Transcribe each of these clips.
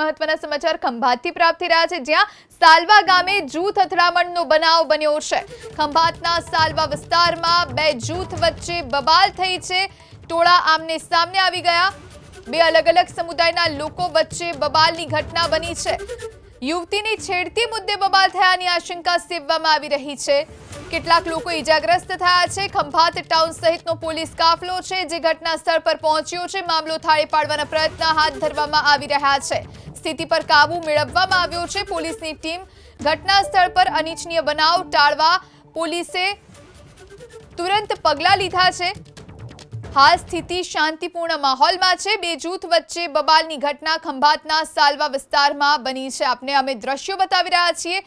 મહત્વના સમાચાર ખંભાતથી પ્રાપ્ત રહ્યા છે, જ્યાં સાલવા ગામે જૂથ અથડામણનો બનાવ બન્યો છે. ખંભાતના સાલવા વિસ્તારમાં બે જૂથ વચ્ચે બબાલ થઈ છે. ટોળા આમને સામને આવી ગયા. બે અલગ અલગ સમુદાયના લોકો વચ્ચે બબાલની ઘટના બની છે. યુવતીની છેડતી મુદ્દે બબાલ થયાની આશંકા સેવવામાં આવી રહી છે. કેટલાક લોકો ઈજાગ્રસ્ત થયા છે. ખંભાત ટાઉન સહિતનો પોલીસ કાફલો છે, જે ઘટના સ્થળ પર પહોંચ્યો છે. મામલો થાળે પાડવાના પ્રયત્ન હાથ ધરવામાં આવી રહ્યા છે. સ્થિતિ પર કાબુ મેળવવામાં આવ્યો છે. પોલીસની ટીમ ઘટના સ્થળ પર અનિચ્છનીય બનાવ ટાળવા પોલીસે તુરંત પગલાં લીધા છે. હાલ સ્થિતિ શાંતિપૂર્ણ માહોલમાં છે. બે જૂથ વચ્ચે બબાલની ઘટના ખંભાતના સાલવા વિસ્તારમાં બની છે. આપને અમે દ્રશ્યો બતાવી રહ્યા છીએ.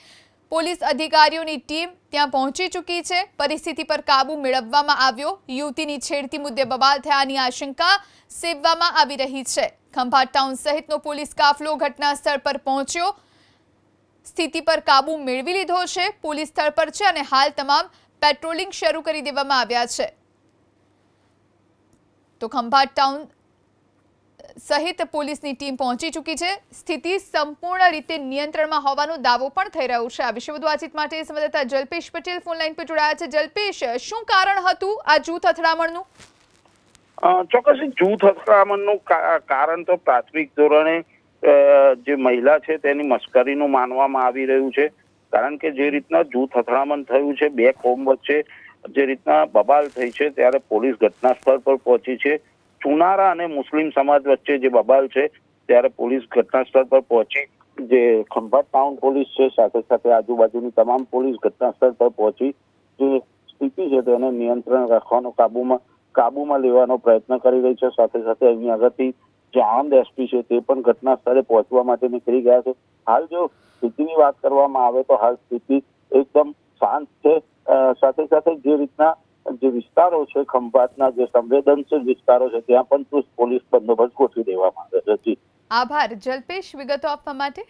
પોલીસ અધિકારીઓની ટીમ ત્યાં પહોંચી ચૂકી છે. પરિસ્થિતિ પર કાબુ મેળવવામાં આવ્યો. યુવતીની છેડતી મુદ્દે બબાલ થયાની આશંકા સેવવામાં આવી રહી છે. ખંભાત ટાઉન સહિતનો પોલીસ કાફલો ઘટના સ્થળ પર પહોંચ્યો. સ્થિતિ પર કાબુ મેળવી લીધો છે. પોલીસ સ્થળ પર છે અને હાલ તમામ પેટ્રોલિંગ શરૂ કરી દેવામાં આવ્યા છે. તો ખંભાત ટાઉન સહિત પોલીસની ટીમ પહોંચી ચૂકી છે. સ્થિતિ સંપૂર્ણ રીતે નિયંત્રણમાં હોવાનો દાવો પણ થઈ રહ્યો છે. આ વિશે વધુ વાતચીત માટે સંવાદદાતા જલ્પેશ પટેલ ફોનલાઈન પર જોડાયા છે. જલ્પેશ, શું કારણ હતું આ જૂથ અથડામણનું? ચોક્કસ જૂથ અથડામણનું કારણ તો પ્રાથમિક ધોરણે જે મહિલા છે તેની મશ્કરીનું માનવામાં આવી રહ્યું છે. કારણ કે જે રીતના જૂથ અથડામણ થયું છે, બે કોમ વચ્ચે જે રીતના બબાલ થઈ છે, ત્યારે પોલીસ ઘટના સ્થળ પર પહોંચી છે. ચુનારા અને મુસ્લિમ સમાજ વચ્ચે જે બબાલ છે, ત્યારે પોલીસ ઘટના સ્થળ પર પહોંચી, જે ખંભાત ટાઉન પોલીસ છે, સાથે સાથે આજુબાજુની તમામ પોલીસ ઘટના સ્થળ પર પહોંચી, જે સ્થિતિ છે તેને નિયંત્રણ રાખવાનો કાબુમાં કાબુમાં લેવાનો પ્રયત્ન કરી રહી છે. સાથે સાથે અહીં આગળથી જે આણંદ એસપી છે, તે પણ ઘટના સ્થળે પહોંચવા માટે નીકળી ગયા છે. હાલ જો સ્થિતિની વાત કરવામાં આવે તો હાલ સ્થિતિ એકદમ શાંત છે. સાથે સાથે જે રીતના જે વિસ્તારો છે, ખંભાતના જે સંવેદનશીલ વિસ્તારો છે, ત્યાં પણ ચુસ્ત પોલીસ બંદોબસ્ત ગોઠવી દેવામાં આવે છે. આભાર. જલ્પેશ, વિગતો આપવા માટે?